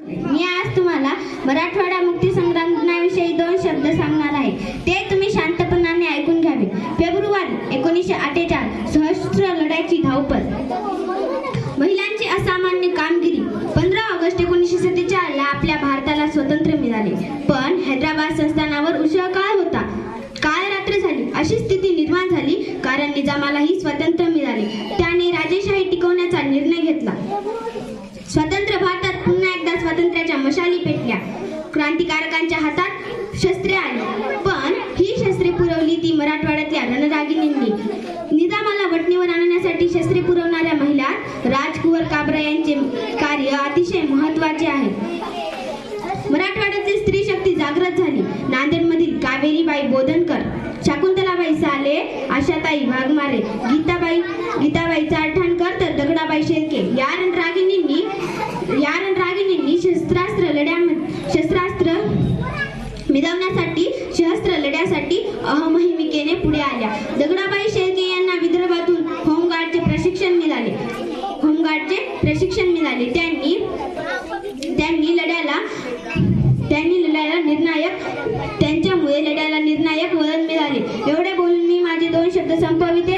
मी आज तुम्हाला मराठवाडा मुक्ती संग्रामाविषयी दोन शब्द सांगणार आहे. ते तुम्ही शांतपणाने ऐकून घ्यावे. फेब्रुवारी एकोणीसशे अठ्ठेचाळीस सहस्त्र लढ्याची धावपळ. महिलांची असामान्य कामगिरी. पंधरा ऑगस्ट एकोणीसशे सत्तेचाळीसला आपल्या भारताला स्वातंत्र्य मिळाले. पण हैदराबाद संस्थानावर उशिरा काळ होता. काळ रात्र झाली. अशी स्थिती निर्माण झाली. कारण निजामालाही स्वातंत्र्याच्या मशाली पेटल्या. क्रांतिकारकांच्या हातात शस्त्रे आली. पण ही शस्त्रे पुरवली ती मराठवाड्यातल्या रणरागिणींनी निजामाला वटणीवर आणण्यासाठी शस्त्रे पुरवणाऱ्या महिला राजकुवर काबरा यांचे कार्य अतिशय महत्त्वाचे आहे. मराठवाड्यातील स्त्री शक्ती जागृत झाली. नांदेडमधील कावेरीबाई बोधनकर शकुंतलाबाई साले आशाताई वाघमारे गीताबाई गीताबाई चारठाणकर तर दगडाबाई शेळके या रणरागिणींनी मिळवण्यासाठी सहस्त्र लढ्यासाठी अहमहिमिकेने पुढे आल्या. दगडाबाई शेळके यांना विदर्भातून होमगार्डचे प्रशिक्षण मिळाले. होमगार्डचे प्रशिक्षण मिळाले. त्यांनी त्यांनी लढ्याला त्यांनी लढ्याला निर्णायक त्यांच्यामुळे लढ्याला निर्णायक वळण मिळाले. एवढे बोलून मी माझे दोन शब्द संपविते.